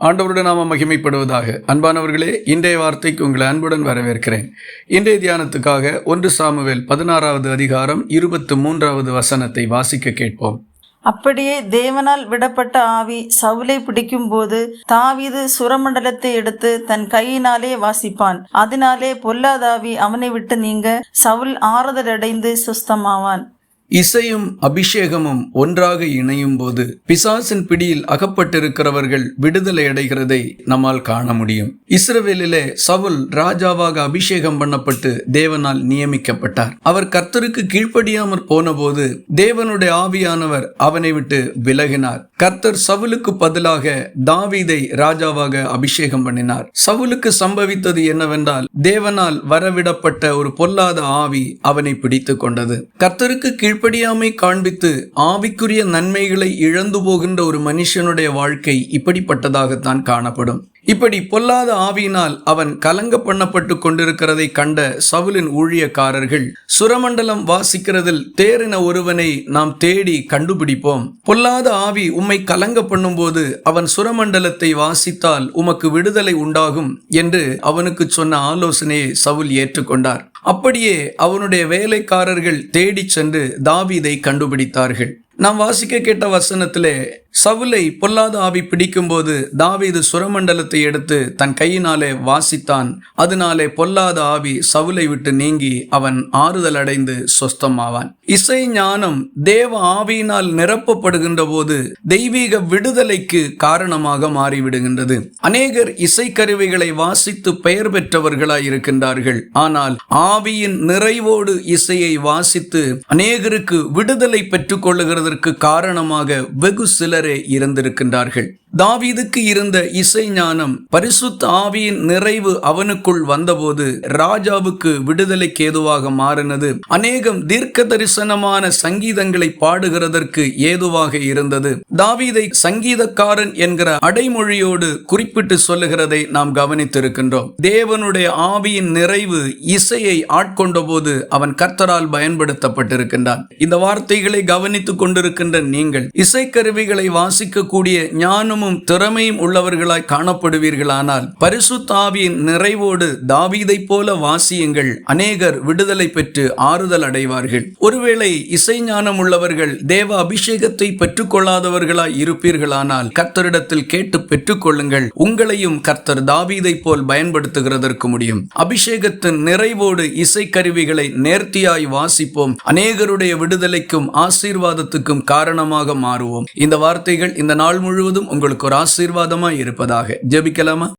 ஆண்டவருடைய நாம மகிமைப்படுவதாக. அன்பானவர்களே இன்றைய வார்த்தைக்கு உங்களை அன்புடன் வரவேற்கிறேன். இன்றைய தியானத்துக்காக ஒன்று சாமுவேல் பதினாறாவது அதிகாரம் இருபத்து மூன்றாவது வசனத்தை வாசிக்க கேட்போம். அப்படியே தேவனால் விடப்பட்ட ஆவி சவுலை பிடிக்கும் போது தாவிது சுரமண்டலத்தை எடுத்து தன் கையினாலே வாசிப்பான். அதனாலே பொல்லாதாவி அவனை விட்டு நீங்க சவுல் ஆறுதல் அடைந்து சுஸ்தமாவான். இசையும் அபிஷேகமும் ஒன்றாக இணையும் போது பிசாசின் பிடியில் அகப்பட்டிருக்கிறவர்கள் விடுதலை அடைகிறதை நம்மால் காண முடியும். இஸ்ரவேலிலே சவுல் ராஜாவாக அபிஷேகம் பண்ணப்பட்டு தேவனால் நியமிக்கப்பட்டார். அவர் கர்த்தருக்கு கீழ்ப்படியாமற் போனபோது தேவனுடைய ஆவியானவர் அவனை விட்டு விலகினார். கர்த்தர் சவுலுக்கு பதிலாக தாவீதை ராஜாவாக அபிஷேகம் பண்ணினார். சவுலுக்கு சம்பவித்தது என்னவென்றால் தேவனால் வரவிடப்பட்ட ஒரு பொல்லாத ஆவி அவனை பிடித்து கொண்டது. கர்த்தருக்கு கீழ்ப்படியாமை காண்பித்து ஆவிக்குரிய நன்மைகளை இழந்து போகின்ற ஒரு மனுஷனுடைய வாழ்க்கை இப்படிப்பட்டதாகத்தான் காணப்படும். இப்படி பொல்லாத ஆவியினால் அவன் கலங்க பண்ணப்பட்டு கொண்டிருக்கிறதை கண்ட சவுலின் ஊழியக்காரர்கள் சுரமண்டலம் வாசிக்கிறதில் தேறின ஒருவனை நாம் தேடி கண்டுபிடிப்போம். பொல்லாத ஆவி உம்மை கலங்க பண்ணும்போது அவன் சுரமண்டலத்தை வாசித்தால் உமக்கு விடுதலை உண்டாகும் என்று அவனுக்கு சொன்ன ஆலோசனையை சவுல் ஏற்றுக்கொண்டார். அப்படியே அவனுடைய வேலைக்காரர்கள் தேடிச் சென்று தாவீதை கண்டுபிடித்தார்கள். நாம் வாசிக்க கேட்ட வசனத்திலே சவுலை பொல்லாத ஆவி பிடிக்கும்போது தாவீது சுரமண்டலத்தை எடுத்து தன் கையினாலே வாசித்தான். அதனாலே பொல்லாத ஆவி சவுலை விட்டு நீங்கி அவன் ஆறுதல் அடைந்து சொஸ்தமாவான். இசை ஞானம் தேவ ஆவியினால் நிரப்பப்படுகின்ற போது தெய்வீக விடுதலைக்கு காரணமாக மாறிவிடுகின்றது. அநேகர் இசைக்கருவிகளை வாசித்து பெயர் பெற்றவர்களாய் இருக்கின்றார்கள். ஆனால் ஆவியின் நிறைவோடு இசையை வாசித்து அநேகருக்கு விடுதலை பெற்றுக் கொள்ளுகிறதற்கு காரணமாக வெகு சிலர் இருந்திருக்கின்றார்கள் தாவீதுக்கு இருந்த இசை ஞானம் பரிசுத்த ஆவியின் நிறைவு அவனுக்குள் வந்தபோது ராஜாவுக்கு விடுதலைக்கு ஏதுவாக மாறினது. அநேகம் தீர்க்க தரிசனமான சங்கீதங்களை பாடுகிறதற்கு ஏதுவாக இருந்தது. தாவீதை சங்கீதக்காரன் என்கிற அடைமொழியோடு குறிப்பிட்டு சொல்லுகிறதை நாம் கவனித்திருக்கின்றோம். தேவனுடைய ஆவியின் நிறைவு இசையை ஆட்கொண்டபோது அவன் கர்த்தரால் பயன்படுத்தப்பட்டிருக்கின்றான். இந்த வார்த்தைகளை கவனித்துக் கொண்டிருக்கின்ற நீங்கள் இசைக்கருவிகளை வாசிக்கக்கூடிய ஞானமும் திறமையும் உள்ளவர்களாய் காணப்படுவீர்களானால் பரிசுத்தாவியின் நிறைவோடு தாவீதை போல வாசியுங்கள். அநேகர் விடுதலை பெற்று ஆறுதல் அடைவார்கள். ஒருவேளை இசை ஞானம் உள்ளவர்கள் தேவ அபிஷேகத்தை பெற்றுக்கொள்ளாதவர்களாய் இருப்பீர்களானால் கர்த்தரிடத்தில் கேட்டு பெற்றுக்கொள்ளுங்கள். உங்களையும் கர்த்தர் தாவீதை போல் பயன்படுத்துகிறதற்கு முடியும். அபிஷேகத்தின் நிறைவோடு இசைக்கருவிகளை நேர்த்தியாய் வாசிப்போம். அநேகருடைய விடுதலைக்கும் ஆசீர்வாதத்துக்கும் காரணமாக மாறுவோம். இந்த வார்த்தைகள் இந்த நாள் முழுவதும் உங்களுக்கு ஒரு ஆசீர்வாதமாய் இருப்பதாக. ஜெபிக்கலாமா?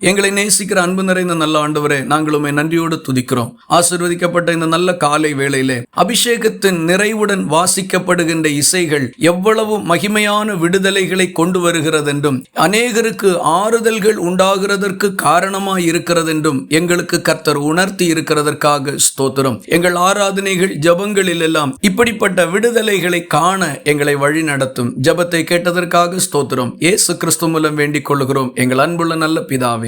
எங்களை நேசிக்கிற அன்பு நிறைந்த நல்ல ஆண்டவரே நாங்கள் உண்மை நன்றியோடு துதிக்கிறோம். ஆசிர்வதிக்கப்பட்ட இந்த நல்ல காலை வேளையிலே அபிஷேகத்தின் நிறைவுடன் வாசிக்கப்படுகின்ற இசைகள் எவ்வளவு மகிமையான விடுதலைகளை கொண்டு வருகிறதென்றும் அநேகருக்கு ஆறுதல்கள் உண்டாகிறதற்கு காரணமாய் இருக்கிறதென்றும் எங்களுக்கு கர்த்தர் உணர்த்தி இருக்கிறதற்காக ஸ்தோத்திரம். எங்கள் ஆராதனைகள் ஜபங்களில் எல்லாம் இப்படிப்பட்ட விடுதலைகளை காண எங்களை வழி நடத்தும். ஜபத்தை கேட்டதற்காக ஸ்தோத்திரம். ஏசு கிறிஸ்து மூலம் வேண்டிக் கொள்கிறோம் எங்கள் அன்புள்ள நல்ல பிதாவே